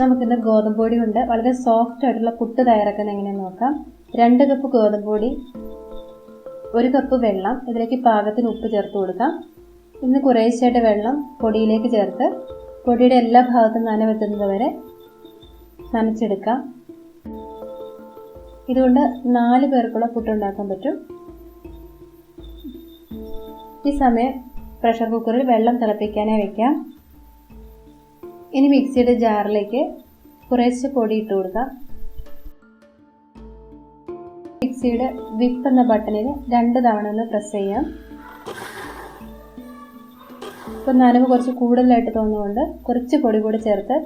നമുക്കിന്ന് ഗോതമ്പ് പൊടി കൊണ്ട് വളരെ സോഫ്റ്റ് ആയിട്ടുള്ള പുട്ട് തയ്യാറാക്കാൻ എങ്ങനെയാണെന്ന് നോക്കാം. രണ്ട് കപ്പ് ഗോതമ്പ് പൊടി ഒരു കപ്പ് വെള്ളം ഇതിലേക്ക് പാകത്തിന് ഉപ്പ് ചേർത്ത് കൊടുക്കാം. ഇന്ന് കുറേശ്ശായിട്ട് വെള്ളം പൊടിയിലേക്ക് ചേർത്ത് പൊടിയുടെ എല്ലാ ഭാഗത്തും നനവെത്തുന്നത് വരെ നനച്ചെടുക്കാം. ഇതുകൊണ്ട് നാല് പേർക്കുള്ള പുട്ട് ഉണ്ടാക്കാൻ പറ്റും. ഈ സമയം പ്രഷർ കുക്കറിൽ വെള്ളം തിളപ്പിക്കാനേ വെക്കാം. ഇനി മിക്സിയുടെ ജാറിലേക്ക് കുറേശ്ശെ പൊടി ഇട്ട് കൊടുക്കാം. മിക്സിയുടെ വിപ്പ് എന്ന ബട്ടണിൽ രണ്ട് തവണ ഒന്ന് പ്രസ് ചെയ്യാം. ഇപ്പം നനവ് കുറച്ച് കൂടുതലായിട്ട് തോന്നുന്നുകൊണ്ട് കുറച്ച് പൊടി കൂടി ചേർത്ത്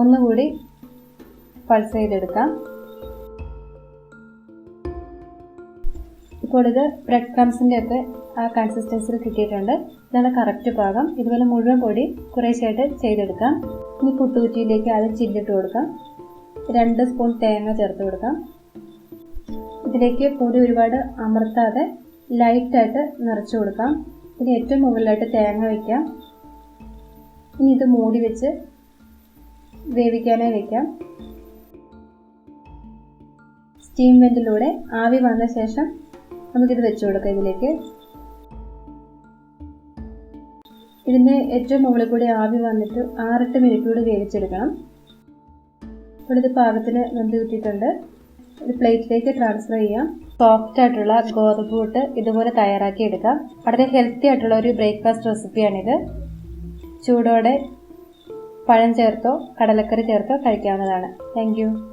ഒന്നുകൂടി പൾസ് ചെയ്തെടുക്കാം. ഇത് ബ്രെഡ് ക്രംസിന്റെ ഒക്കെ ആ കൺസിസ്റ്റൻസിൽ കിട്ടിയിട്ടുണ്ട്. ഇതാണ് കറക്റ്റ് പാകം. ഇതുപോലെ മുഴുവൻ പൊടി കുറേശ്ശായിട്ട് ചെയ്തെടുക്കാം. ഇനി പുട്ടുകുറ്റിയിലേക്ക് ആദ്യം ചില്ലിട്ട് കൊടുക്കാം. രണ്ട് സ്പൂൺ തേങ്ങ ചേർത്ത് കൊടുക്കാം. ഇതിലേക്ക് പൊടി ഒരുപാട് അമർത്താതെ ലൈറ്റായിട്ട് നിറച്ചു കൊടുക്കാം. ഇനി ഏറ്റവും മുകളിലായിട്ട് തേങ്ങ വയ്ക്കാം ഇനി ഇത് മൂടി വെച്ച് വേവിക്കാനായി വയ്ക്കാം സ്റ്റീം വെന്റിലൂടെ ആവി വന്ന ശേഷം നമുക്കിത് വെച്ച് കൊടുക്കാം ഇതിലേക്ക്. ഇതിന്റെ ഏറ്റവും മുകളിൽ കൂടി ആവി വന്നിട്ട് ആറെട്ട് മിനിറ്റ് കൂടി വേവിച്ചെടുക്കണം. അപ്പോൾ ഇത് പാകത്തിന് വെന്ത് കിട്ടിയിട്ടുണ്ട്. ഒരു പ്ലേറ്റിലേക്ക് ട്രാൻസ്ഫർ ചെയ്യാം. സോഫ്റ്റ് ആയിട്ടുള്ള ഗോതമ്പ് കൂട്ട് ഇതുപോലെ തയ്യാറാക്കി എടുക്കാം. വളരെ ഹെൽത്തി ആയിട്ടുള്ള ഒരു ബ്രേക്ക്ഫാസ്റ്റ് റെസിപ്പിയാണിത് ചൂടോടെ പഴം ചേർത്തോ കടലക്കറി ചേർത്തോ കഴിക്കാവുന്നതാണ്. താങ്ക്